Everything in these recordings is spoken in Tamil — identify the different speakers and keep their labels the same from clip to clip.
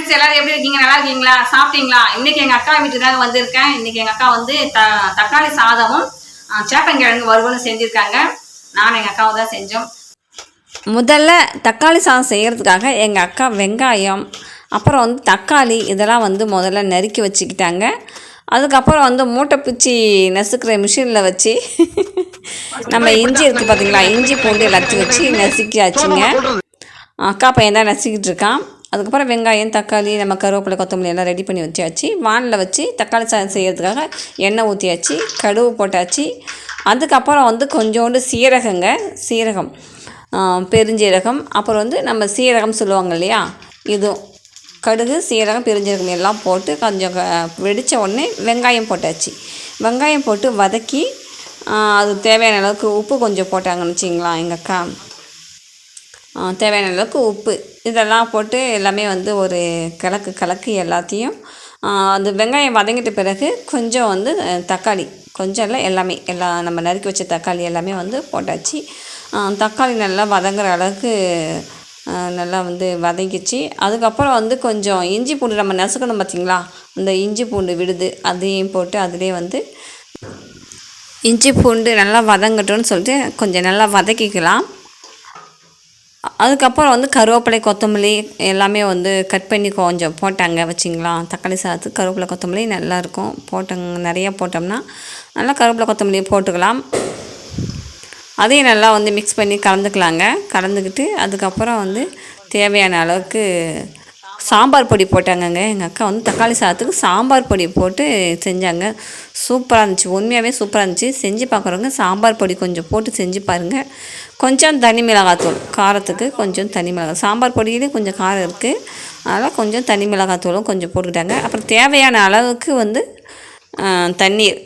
Speaker 1: ஃப்ரெண்ட்ஸ் எல்லாரும் எப்படி இருக்கீங்க நல்லா இருக்கீங்களா சாப்பிட்டீங்களா இன்னைக்கு எங்கள் அக்கா வீட்டுக்காக வந்திருக்கேன் இன்னைக்கு எங்கள் அக்கா வந்து த தக்காளி சாதமும் சேப்பங்கிழங்கு வறுவலும் செஞ்சுருக்காங்க நான் எங்கள் அக்காவை தான் செஞ்சோம் முதல்ல தக்காளி சாதம் செய்கிறதுக்காக எங்கள் அக்கா வெங்காயம் அப்புறம் வந்து தக்காளி இதெல்லாம் வந்து முதல்ல நறுக்கி வச்சுக்கிட்டாங்க அதுக்கப்புறம் வந்து மூட்டை பிச்சு நசுக்கிற மிஷினில் வச்சு நம்ம இஞ்சி இருக்குது பார்த்தீங்களா இஞ்சி பூண்டு எல்லாத்தையும் வச்சு நசுக்கியாச்சுங்க அக்கா பையன் தான் நசுக்கிட்டு இருக்கான் அதுக்கப்புறம் வெங்காயம் தக்காளி நம்ம கருவேப்பிலை கொத்தமல்லி எல்லாம் ரெடி பண்ணி வச்சாச்சு வானில் வச்சு தக்காளி சாதம் செய்கிறதுக்காக எண்ணெய் ஊற்றியாச்சு கடுகு போட்டாச்சு அதுக்கப்புறம் வந்து கொஞ்சோண்டு சீரகங்க சீரகம் பெருஞ்சீரகம் அப்புறம் வந்து நம்ம சீரகம் சொல்லுவாங்க இல்லையா இதுவும் கடுகு சீரகம் பெருஞ்சீரகம் எல்லாம் போட்டு கொஞ்சம் வெடித்த உடனே வெங்காயம் போட்டாச்சு வெங்காயம் போட்டு வதக்கி அது தேவையான அளவுக்கு உப்பு கொஞ்சம் போட்டாங்கன்னு வச்சிங்களா எங்கள் அக்கா தேவையான அளவுக்கு உப்பு இதெல்லாம் போட்டு எல்லாமே வந்து ஒரு கலக்கு கலக்கு எல்லாத்தையும் அந்த வெங்காயம் வதங்கிட்ட பிறகு கொஞ்சம் வந்து தக்காளி கொஞ்சம் இல்லை எல்லாமே எல்லா நம்ம நறுக்கி வச்ச தக்காளி எல்லாமே வந்து போட்டாச்சு தக்காளி நல்லா வதங்குற அளவுக்கு நல்லா வந்து வதங்கிச்சு அதுக்கப்புறம் வந்து கொஞ்சம் இஞ்சி பூண்டு நம்ம நசுக்கணும் பார்த்திங்களா அந்த இஞ்சி பூண்டு விடுது அதையும் போட்டு அதிலே வந்து இஞ்சி பூண்டு நல்லா வதங்கட்டும்னு சொல்லிட்டு கொஞ்சம் நல்லா வதக்கிக்கலாம் அதுக்கப்புறம் வந்து கருவேப்பிலை கொத்தமல்லி எல்லாமே வந்து கட் பண்ணி கொஞ்சம் போட்டாங்க வச்சிங்களா தக்காளி சாதத்து கருவேப்பிலை கொத்தமல்லி நல்லாயிருக்கும் போட்டங்க நிறையா போட்டோம்னா நல்லா கருவேப்பிலை கொத்தமல்லியை போட்டுக்கலாம் அதையும் நல்லா வந்து மிக்ஸ் பண்ணி கலந்துக்கலாங்க கலந்துக்கிட்டு அதுக்கப்புறம் வந்து தேவையான அளவுக்கு சாம்பார் பொடி போட்டாங்கங்க எங்கள் அக்கா வந்து தக்காளி சாதத்துக்கு சாம்பார் பொடி போட்டு செஞ்சாங்க சூப்பராக இருந்துச்சு உண்மையாகவே சூப்பராக இருந்துச்சு செஞ்சு பார்க்குறவங்க சாம்பார் பொடி கொஞ்சம் போட்டு செஞ்சு பாருங்கள் கொஞ்சம் தனி மிளகாத்தூள் காரத்துக்கு கொஞ்சம் தனி மிளகாய் சாம்பார் பொடியிலே கொஞ்சம் காரம் இருக்குது அதனால் கொஞ்சம் தனி மிளகாத்தூளும் கொஞ்சம் போட்டுக்கிட்டாங்க அப்புறம் தேவையான அளவுக்கு வந்து தண்ணீர்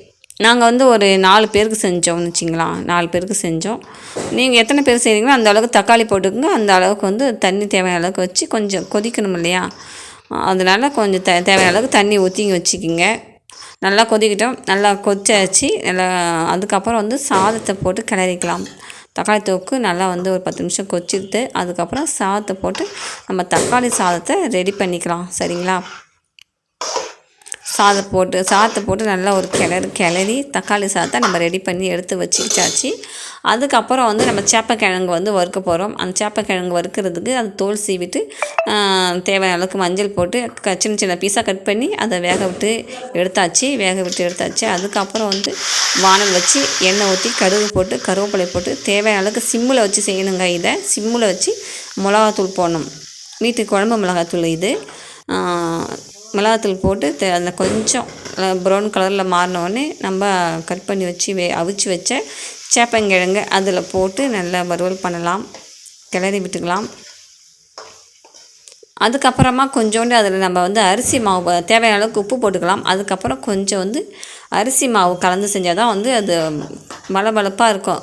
Speaker 1: நாங்கள் வந்து ஒரு நாலு பேருக்கு செஞ்சோம்னு வச்சிங்களா நாலு பேருக்கு செஞ்சோம் நீங்கள் எத்தனை பேர் செய்கிறீங்களோ அந்த அளவுக்கு தக்காளி போட்டுக்கோங்க அந்த அளவுக்கு வந்து தண்ணி தேவையான அளவுக்கு வச்சு கொஞ்சம் கொதிக்கணும் இல்லையா அதனால் கொஞ்சம் தே தேவையான அளவுக்கு தண்ணி ஊற்றிங்க வச்சுக்கிங்க நல்லா கொதிக்கிட்டோம் நல்லா கொச்சாச்சு நல்லா அதுக்கப்புறம் வந்து சாதத்தை போட்டு கிளறிக்கலாம் தக்காளி தொக்கு நல்லா வந்து ஒரு பத்து நிமிஷம் கொச்சிட்டு அதுக்கப்புறம் சாதத்தை போட்டு நம்ம தக்காளி சாதத்தை ரெடி பண்ணிக்கலாம் சரிங்களா சாதம் போட்டு சாதத்தை போட்டு நல்லா ஒரு கிளறு கிளறி தக்காளி சாதத்தை நம்ம ரெடி பண்ணி எடுத்து வச்சுக்கிச்சாச்சு அதுக்கப்புறம் வந்து நம்ம சேப்பக்கிழங்கு வந்து வறுக்க போகிறோம் அந்த சேப்பக்கிழங்கு வறுக்கிறதுக்கு அது தோல் சீவிட்டு தேவையான அளவுக்கு மஞ்சள் போட்டு சின்ன சின்ன பீஸாக கட் பண்ணி அதை வேக விட்டு எடுத்தாச்சு வேக விட்டு எடுத்தாச்சு அதுக்கப்புறம் வந்து வானல் வச்சு எண்ணெய் ஊற்றி கடுகு போட்டு கருவேப்பிலை போட்டு தேவையான அளவுக்கு சிம்மில் வச்சு செய்யணுங்க இதை சிம்மில் வச்சு மிளகாத்தூள் போடணும் வீட்டு குழம்பு மிளகாத்தூள் இது மிளகாத்தூள் போட்டு அந்த கொஞ்சம் ப்ரௌன் கலரில் மாறினோடனே நம்ம கட் பண்ணி வச்சு வே அவிச்சு வச்ச சேப்பங்கிழங்கு அதில் போட்டு நல்லா வறுவல் பண்ணலாம் கிளறி விட்டுக்கலாம் அதுக்கப்புறமா கொஞ்சோண்டு அதில் நம்ம வந்து அரிசி மாவு தேவையான அளவுக்கு உப்பு போட்டுக்கலாம் அதுக்கப்புறம் கொஞ்சம் வந்து அரிசி மாவு கலந்து செஞ்சால் தான் வந்து அது மலபலப்பாக இருக்கும்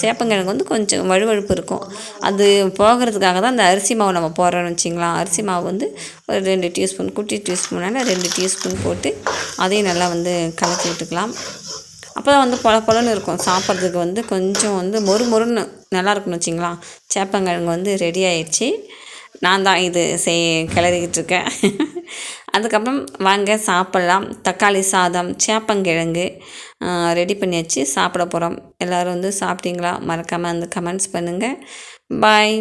Speaker 1: சேப்பங்கிழங்கு வந்து கொஞ்சம் வழுவழுப்பு இருக்கும் அது போகிறதுக்காக தான் அந்த அரிசி மாவு நம்ம போடுறோம்னு வச்சிங்களா அரிசி மாவு வந்து ஒரு ரெண்டு டீஸ்பூன் குட்டி டீஸ்பூனால் ரெண்டு டீஸ்பூன் போட்டு அதையும் நல்லா வந்து கலக்கி விட்டுக்கலாம் அப்போ தான் வந்து பொல பொலன்னு இருக்கும் சாப்பிட்றதுக்கு வந்து கொஞ்சம் வந்து மொறு மொறுன்னு நல்லா இருக்கும்னு வச்சிங்களா சேப்பங்கிழங்கு வந்து ரெடி ஆயிடுச்சு நான் தான் இது செய் கிளறிக்கிட்டு இருக்கேன் அதுக்கப்புறம் வாங்க சாப்பிட்லாம் தக்காளி சாதம் சேப்பங்கிழங்கு ரெடி பண்ணியாச்சு சாப்பிட போகிறோம் எல்லோரும் வந்து சாப்பிட்டீங்களா மறக்காமல் அந்த கமெண்ட்ஸ் பண்ணுங்கள் பாய்